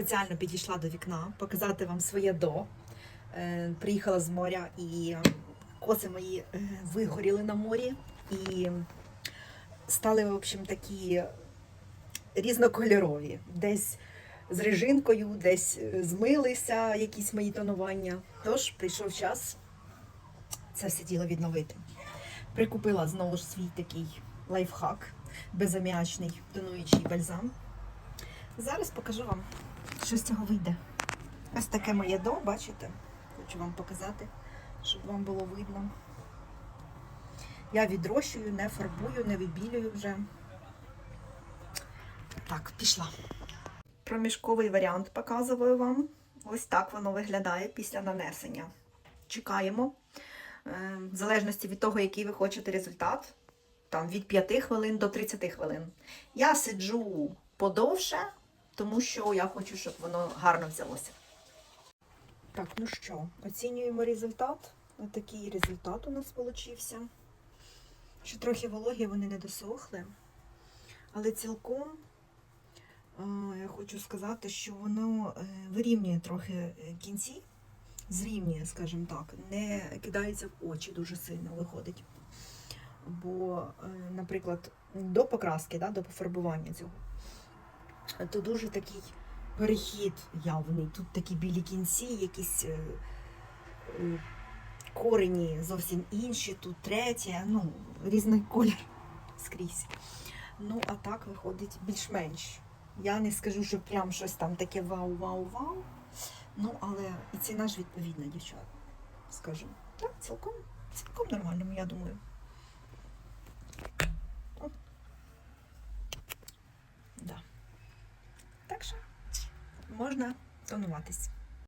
спеціально підійшла до вікна показати вам своє до. Е, Приїхала з моря і коси мої е, вигоріли на морі і стали, в общем, такі різнокольорові. Десь з режинкою, десь е, змилися якісь мої тонування. Тож прийшов час це все діло відновити. Прикупила знову ж свій такий лайфхак, безаміачний тонуючий бальзам. Зараз покажу вам, що з цього вийде. Ось таке моє до, бачите? Хочу вам показати, щоб вам було видно. Я відрощую, не фарбую, не вибілюю вже. Так, пішла. Проміжковий варіант показую вам. Ось так воно виглядає після нанесення. Чекаємо. Е, В залежності від того, який ви хочете результат, там від 5 хвилин до 30 хвилин. Я сиджу подовше, тому що я хочу, щоб воно гарно взялося. Так, ну що, оцінюємо результат. Ось такий результат у нас вийшов. Ще трохи вологі, вони не досохли. Але цілком е, я хочу сказати, що воно е, вирівнює трохи е, кінці, зрівнює, скажімо так, не кидається в очі дуже сильно виходить. Бо, наприклад, до покраски, да, до пофарбування цього, то дуже такий перехід явний. Тут такі білі кінці, якісь е, е, корені зовсім інші, тут третє, ну, різний колір скрізь. Ну, а так виходить більш-менш. Я не скажу, що прям щось там таке вау-вау-вау. Ну, але і ціна ж відповідна, дівчат. Скажу. Так, цілком, цілком нормально, я думаю. О. Да. Так що можна тонуватись.